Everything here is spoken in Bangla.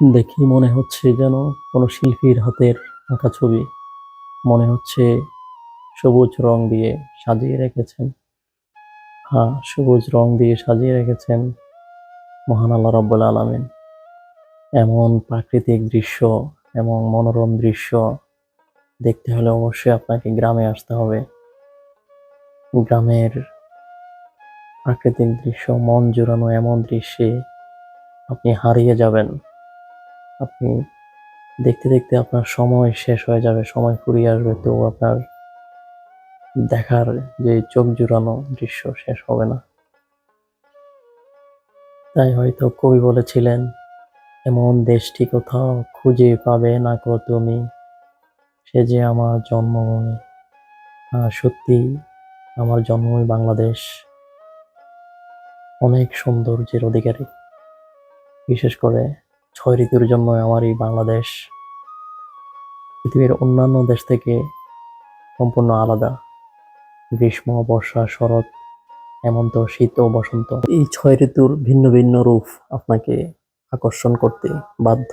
দেখি মনে হচ্ছে যেন কোনো শিল্পীর হাতের আঁকা ছবি। মনে হচ্ছে সবুজ রং দিয়ে সাজিয়ে রেখেছেন। হ্যাঁ সবুজ রং দিয়ে সাজিয়ে রেখেছেন মহান আল্লাহ রব্বুল আলমিন। এমন প্রাকৃতিক দৃশ্য, এমন মনোরম দৃশ্য দেখতে হলে অবশ্যই আপনাকে গ্রামে আসতে হবে। গ্রামের প্রাকৃতিক দৃশ্য, মন জুড়ানো এমন দৃশ্যে আপনি হারিয়ে যাবেন। আপনি দেখতে দেখতে আপনার সময় শেষ হয়ে যাবে, সময় ফুরিয়ে আসবে, তো আপনার দেখার যে চোখ জুড়ানো দৃশ্য শেষ হবে না। তাই হয়তো কবি বলেছিলেন, এমন দেশটি কোথাও খুঁজে পাবে না কো তুমি, সে যে আমার জন্মভূমি। সত্যি আমার জন্মভূমি বাংলাদেশ। অনেক সৌন্দর্যের অধিকারী বিশেষ করে ছয় ঋতুর জন্য আমার এই বাংলাদেশ পৃথিবীর অন্যান্য দেশ থেকে সম্পূর্ণ আলাদা। গ্রীষ্ম, বর্ষা, শরৎ, হেমন্ত, শীত ও বসন্ত। এই ছয় ঋতুর ভিন্ন ভিন্ন রূপ আপনাকে আকর্ষণ করতে বাধ্য।